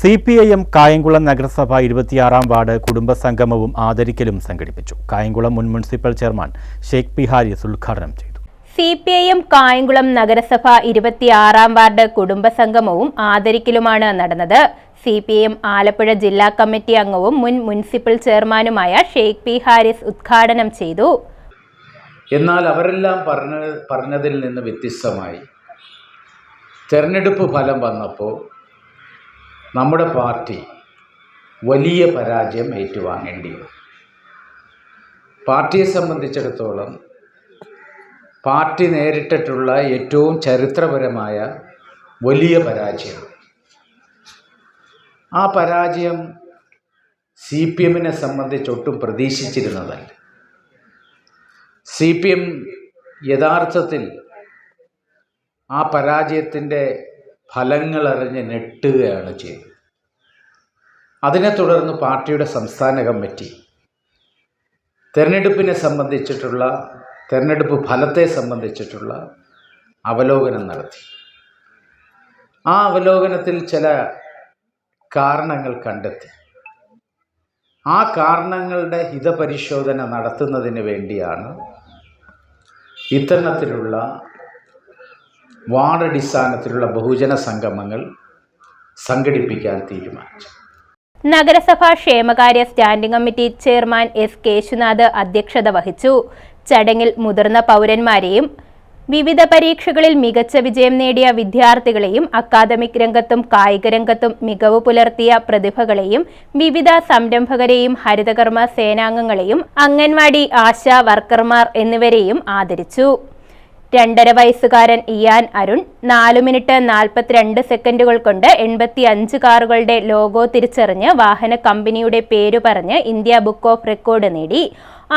C P I M Kayamkulam നഗരസഭ ഇരുപത്തിയാറാം ward കുടുംബസംഗമവും ആദരിക്കലും സംഘടിപ്പിച്ചു. കായംകുളം മുൻ municipal chairman Sheikh P Haris ഉദ്ഘാടനം ചെയ്തു. C P I M Kayamkulam നഗരസഭ ഇരുപത്തിയാറാം വാർഡ് കുടുംബസംഗമവും ആദരിക്കലുമാണ് നടന്നത്. സി പി എം ആലപ്പുഴ ജില്ലാ കമ്മിറ്റി അംഗവും മുൻ മുനിസിപ്പൽ ചെയർമാനുമായ ഷെയ്ഖ് പി ഹാരിസ് ഉദ്ഘാടനം ചെയ്തു. എന്നാൽ അവരെല്ലാം പറഞ്ഞ പറഞ്ഞതിൽ നിന്ന് വ്യത്യസ്തമായി തെരഞ്ഞെടുപ്പ് ഫലം വന്നപ്പോൾ നമ്മുടെ പാർട്ടി വലിയ പരാജയം ഏറ്റുവാങ്ങേണ്ടി വന്നു. പാർട്ടിയെ സംബന്ധിച്ചിടത്തോളം പാർട്ടി നേരിട്ടിട്ടുള്ള ഏറ്റവും ചരിത്രപരമായ വലിയ പരാജയം. ആ പരാജയം സി പി എമ്മിനെ സംബന്ധിച്ചൊട്ടും പ്രതീക്ഷിച്ചിരുന്നതല്ല. സി പി എം യഥാർത്ഥത്തിൽ ആ പരാജയത്തിന്റെ ഫലങ്ങളറിഞ്ഞ് നെട്ടുകയാണ് ചെയ്തത്. അതിനെ തുടർന്ന് പാർട്ടിയുടെ സംസ്ഥാന കമ്മിറ്റി തെരഞ്ഞെടുപ്പിനെ സംബന്ധിച്ചിട്ടുള്ള തെരഞ്ഞെടുപ്പ് ഫലത്തെ സംബന്ധിച്ചിട്ടുള്ള അവലോകനം നടത്തി. ആ അവലോകനത്തിൽ ചില കാരണങ്ങൾ കണ്ടെത്തി. ആ കാരണങ്ങളുടെ ഹിതപരിശോധന നടത്തുന്നതിന് വേണ്ടിയാണ് ഇത്തരണത്തിലുള്ള വാർഡ് അടിസ്ഥാനത്തിലുള്ള ബഹുജന സംഗമങ്ങൾ സംഘടിപ്പിക്കാൻ തീരുമാനിച്ചു. നഗരസഭാ ക്ഷേമകാര്യ standing committee chairman S Keshunath അധ്യക്ഷത വഹിച്ചു. ചടങ്ങിൽ മുതിർന്ന പൗരന്മാരെയും വിവിധ പരീക്ഷകളിൽ മികച്ച വിജയം നേടിയ വിദ്യാർത്ഥികളെയും അക്കാദമിക് രംഗത്തും കായിക രംഗത്തും മികവ് പുലർത്തിയ പ്രതിഭകളെയും വിവിധ സംരംഭകരെയും ഹരിതകർമ്മ സേനാംഗങ്ങളെയും അംഗൻവാടി ആശാ വർക്കർമാർ എന്നിവരെയും ആദരിച്ചു. രണ്ടര വയസ്സുകാരൻ ഇയാൻ അരുൺ നാല് മിനിറ്റ് നാൽപ്പത്തിരണ്ട് സെക്കൻഡുകൾ കൊണ്ട് എൺപത്തി അഞ്ച് കാറുകളുടെ ലോഗോ തിരിച്ചറിഞ്ഞ് വാഹന കമ്പനിയുടെ പേരു പറഞ്ഞ് ഇന്ത്യ ബുക്ക് ഓഫ് റെക്കോർഡ് നേടി.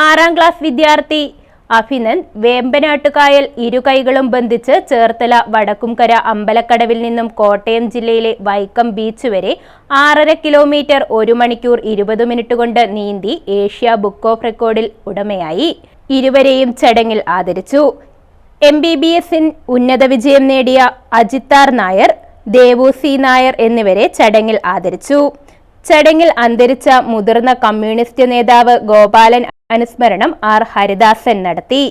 ആറാം ക്ലാസ് വിദ്യാർത്ഥി അഭിനന്ദ് വേമ്പനാട്ടുകായൽ ഇരുകൈകളും ബന്ധിച്ച് ചേർത്തല വടക്കുംകര അമ്പലക്കടവിൽ നിന്നും കോട്ടയം ജില്ലയിലെ വൈക്കം ബീച്ച് വരെ ആറര കിലോമീറ്റർ ഒരു മണിക്കൂർ ഇരുപത് മിനിറ്റ് കൊണ്ട് നീന്തി ഏഷ്യ ബുക്ക് ഓഫ് റെക്കോർഡിൽ ഉടമയായി. ഇരുവരെയും ചടങ്ങിൽ ആദരിച്ചു. എം ബി ബി എസിൻ ഉന്നത വിജയം നേടിയ അജിത്താർ നായർ ദേവു സി നായർ എന്നിവരെ ചടങ്ങിൽ ആദരിച്ചു. ചടങ്ങിൽ അന്തരിച്ച മുതിർന്ന കമ്മ്യൂണിസ്റ്റ് നേതാവ് ഗോപാലൻ അനുസ്മരണം ആർ ഹരിദാസൻ നടത്തി.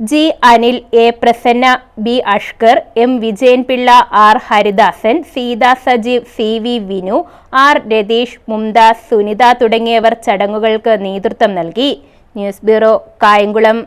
G Anil A Prasanna B Ashkar M Vijayan Pillai R Haridasan Seetha Sajeev C V Vinu R Ratheesh Mumthas Sunitha തുടങ്ങിയവർ ചടങ്ങുകൾക്ക് നേതൃത്വം നൽകി. News bureau Kayamkulam.